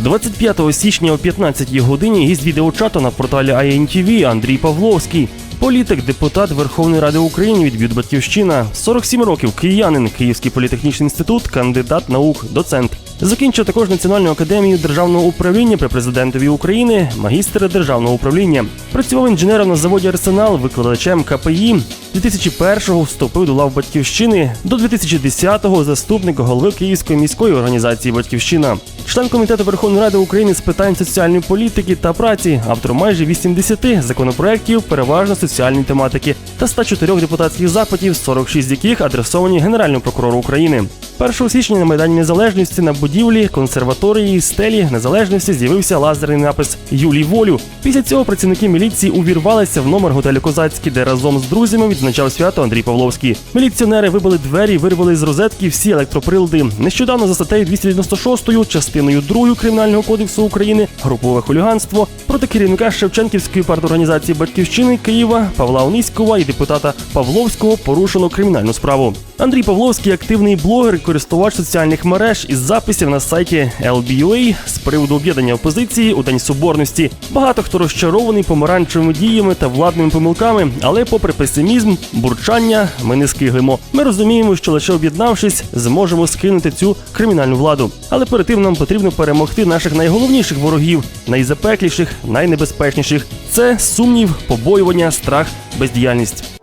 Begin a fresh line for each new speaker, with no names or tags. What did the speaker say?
25 січня о 15 годині гість відеочату на порталі INTV Андрій Павловський. Політик, депутат Верховної Ради України від Б'ют Батьківщина, 47 років, киянин, Київський політехнічний інститут, кандидат наук, доцент. Закінчив також Національну академію державного управління при президентові України, магістр державного управління. Працював інженером на заводі Арсенал, викладачем КПІ. 2001-го вступив до лав батьківщини. До 2010-го заступник голови Київської міської організації Батьківщина. Член комітету Верховної Ради України з питань соціальної політики та праці, автор майже 80 законопроєктів, переважно соціальної тематики, та 104 депутатських запитів, 46 з яких адресовані Генеральному прокурору України. 1 січня на Майдані Незалежності на будівлі консерваторії стелі незалежності з'явився лазерний напис Юлій Волю. Після цього працівники міліції увірвалися в номер готелю Козацький, де разом з друзями відзначав свято Андрій Павловський. Міліціонери вибили двері, вирвали з розетки всі електроприлади. Нещодавно за статтею 296 частиною 2 Кримінального кодексу України групове хуліганство проти керівника Шевченківської парторганізації Батьківщини Києва Павла Ониськова і депутата Павловського порушено кримінальну справу. Андрій Павловський активний блогер, і користувач соціальних мереж із записів на сайті LBUA з приводу об'єднання опозиції у День Соборності. Багато хто розчарований помаранчевими діями та владними помилками, але попри песимізм, бурчання, ми не скиглимо. Ми розуміємо, що лише об'єднавшись, зможемо скинути цю кримінальну владу. Але перед тим нам потрібно перемогти наших найголовніших ворогів, найзапекліших, найнебезпечніших. Це сумнів, побоювання, страх, бездіяльність.